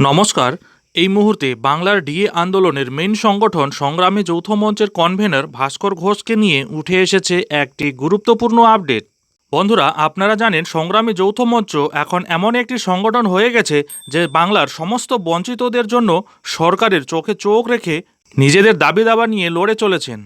নমস্কার। এই মুহূর্তে বাংলার ডিএ আন্দোলনের মেইন সংগঠন সংগ্রামী যৌথ মঞ্চের কনভেনর ভাস্কর ঘোষকে নিয়ে উঠে এসেছে একটি গুরুত্বপূর্ণ আপডেট। বন্ধুরা, আপনারা জানেন সংগ্রামী যৌথ মঞ্চ এখন এমন একটি সংগঠন হয়ে গেছে যে বাংলার সমস্ত বঞ্চিতদের জন্য সরকারের চোখে চোখ রেখে নিজেদের দাবি দাবা নিয়ে লড়ে চলেছেন।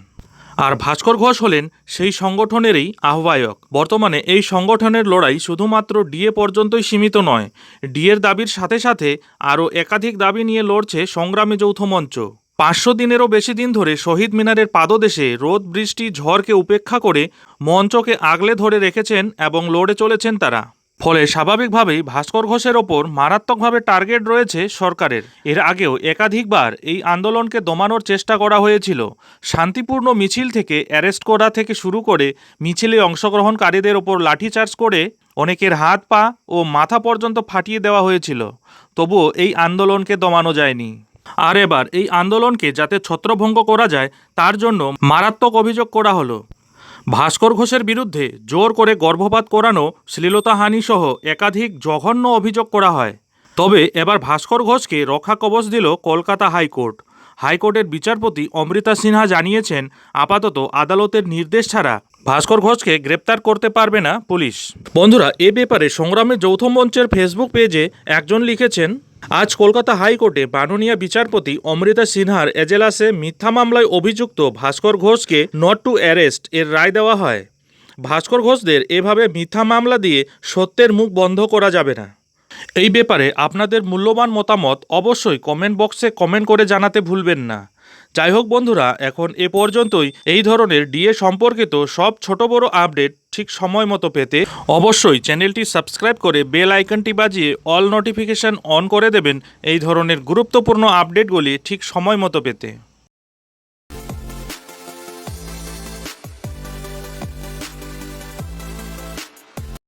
আর ভাস্কর ঘোষ হলেন সেই সংগঠনেরই আহ্বায়ক। বর্তমানে এই সংগঠনের লড়াই শুধুমাত্র ডিএ পর্যন্তই সীমিত নয়, ডিএর দাবির সাথে সাথে আরও একাধিক দাবি নিয়ে লড়ছে সংগ্রামী যৌথ মঞ্চ। পাঁচশো দিনেরও বেশি দিন ধরে শহীদ মিনারের পাদদেশে রোদ, বৃষ্টি, ঝড়কে উপেক্ষা করে মঞ্চকে আগলে ধরে রেখেছেন এবং লড়ে চলেছেন তারা। ফলে স্বাভাবিকভাবেই ভাস্কর ঘোষের ওপর মারাত্মকভাবে টার্গেট রয়েছে সরকারের। এর আগেও একাধিকবার এই আন্দোলনকে দমানোর চেষ্টা করা হয়েছিল। শান্তিপূর্ণ মিছিল থেকে, অ্যারেস্ট করা থেকে শুরু করে মিছিলে অংশগ্রহণকারীদের ওপর লাঠিচার্জ করে অনেকের হাত পা ও মাথা পর্যন্ত ফাটিয়ে দেওয়া হয়েছিল। তবুও এই আন্দোলনকে দমানো যায়নি। আর এবার এই আন্দোলনকে যাতে ছত্রভঙ্গ করা যায়, তার জন্য মারাত্মক অভিযোগ করা হলো। ভাস্কর ঘোষের বিরুদ্ধে জোর করে গর্ভপাত করানো শ্লীলতাহানি সহ একাধিক জঘন্য অভিযোগ করা হয়। তবে এবার ভাস্কর ঘোষকে রক্ষা কবচ দিল কলকাতা হাইকোর্ট। হাইকোর্টের বিচারপতি অমৃতা সিনহা জানিয়েছেন, আপাতত আদালতের নির্দেশ ছাড়া ভাস্কর ঘোষকে গ্রেপ্তার করতে পারবে না পুলিশ। বন্ধুরা, এ ব্যাপারে সংগ্রামের যৌথ মঞ্চের ফেসবুক পেজে একজন লিখেছেন আজ কলকাতা হাইকোর্টে বাননিয়া বিচারপতি অমৃতা সিনহার এজেলাসে মিথ্যা মামলায় অভিযুক্ত ভাস্কর ঘোষকে নট টু অ্যারেস্ট এর রায় দেওয়া হয়। ভাস্কর ঘোষদের এভাবে মিথ্যা মামলা দিয়ে সত্যের মুখ বন্ধ করা যাবে না। এই ব্যাপারে আপনাদের মূল্যবান মতামত অবশ্যই কমেন্ট বক্সে কমেন্ট করে জানাতে ভুলবেন না। যাই হোক বন্ধুরা, এখন এ পর্যন্তই। এই ধরনের ডিএ সম্পর্কিত সব ছোট বড় আপডেট ঠিক সময় মতো পেতে অবশ্যই চ্যানেলটি সাবস্ক্রাইব করে বেল আইকনটি বাজিয়ে অল নোটিফিকেশন অন করে দেবেন এই ধরনের গুরুত্বপূর্ণ আপডেটগুলি ঠিক সময় মতো পেতে।